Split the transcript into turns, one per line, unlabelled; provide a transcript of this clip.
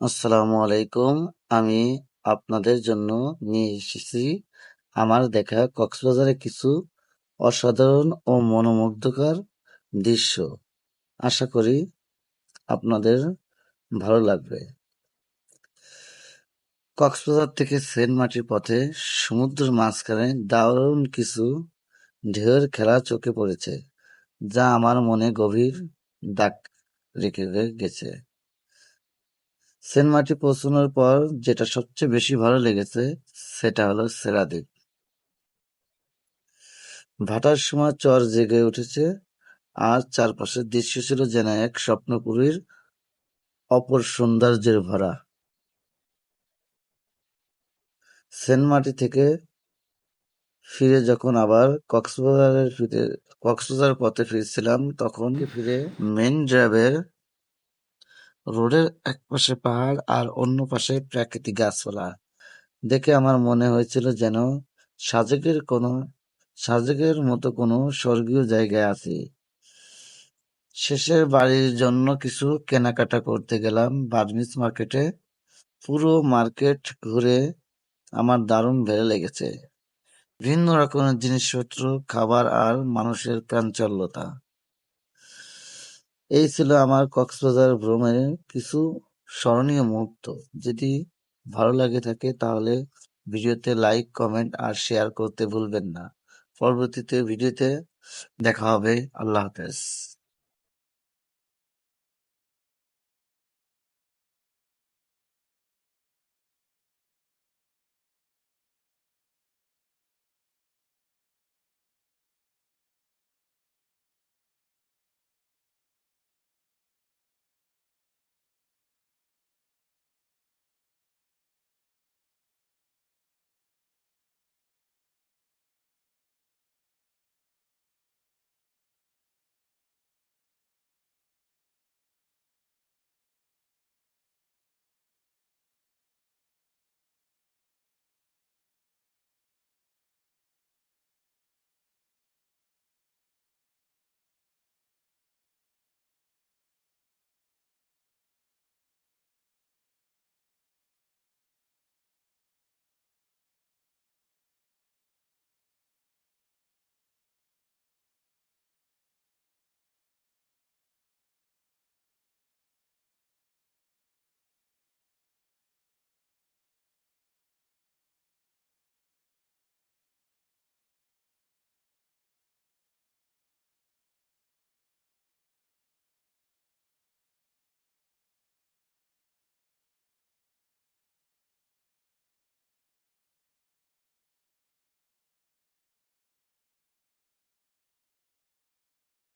আসসালামু আলাইকুম। আমি আপনাদের জন্য নিয়ে এসেছি আমার দেখা কক্সবাজারে কিছু অসাধারণ ও মনোমুগ্ধকর দৃশ্য। আশা করি আপনাদের ভালো লাগবে। কক্সবাজার থেকে সেন্ট মার্টির পথে সমুদ্রের মাঝখানে দারুণ কিছু ঢেউয়ের খেলা চোখে পড়েছে, যা আমার মনে গভীর দাগ রেখে গেছে। সেন্ট মার্টি পৌঁছানোর পর যেটা সবচেয়ে বেশি ভালো লেগেছে সেটা হলো সেরাদ্বীপ। ভাটার সময় চর জেগে উঠেছে আর চারপাশের দৃশ্য ছিল যেন এক স্বপ্নপুরীর অপর সৌন্দর্যের ভরা। সেন্ট মার্টি থেকে ফিরে যখন আবার কক্সবাজারের ফিরে কক্সবাজার পথে ফিরছিলাম তখন ফিরে মেন ড্রাইভের রোডের এক পাশে পাহাড় আর অন্য পাশে প্রাকৃতিক গাছপালা। দেখে আমার মনে হয়েছিল যেন সাজেকের কোনো, সাজেকের মতো কোনো স্বর্গীয় জায়গায় আছি। শেষে বাড়ির জন্য কিছু কেনাকাটা করতে গেলাম। বার্মিজ মার্কেটে পুরো মার্কেট ঘুরে আমার দারুণ ভালো লেগেছে। ভিন্ন রকমের জিনিসপত্র, খাবার আর মানুষের প্রাঞ্চল্যতা এই ছিল আমার কক্সবাজার ভ্রমণের কিছু স্মরণীয় মুহূর্ত। যদি ভালো লাগে থাকে তাহলে ভিডিওতে লাইক কমেন্ট আর শেয়ার করতে ভুলবেন না। পরবর্তীতে ভিডিওতে দেখা হবে। আল্লাহ হাফেজ।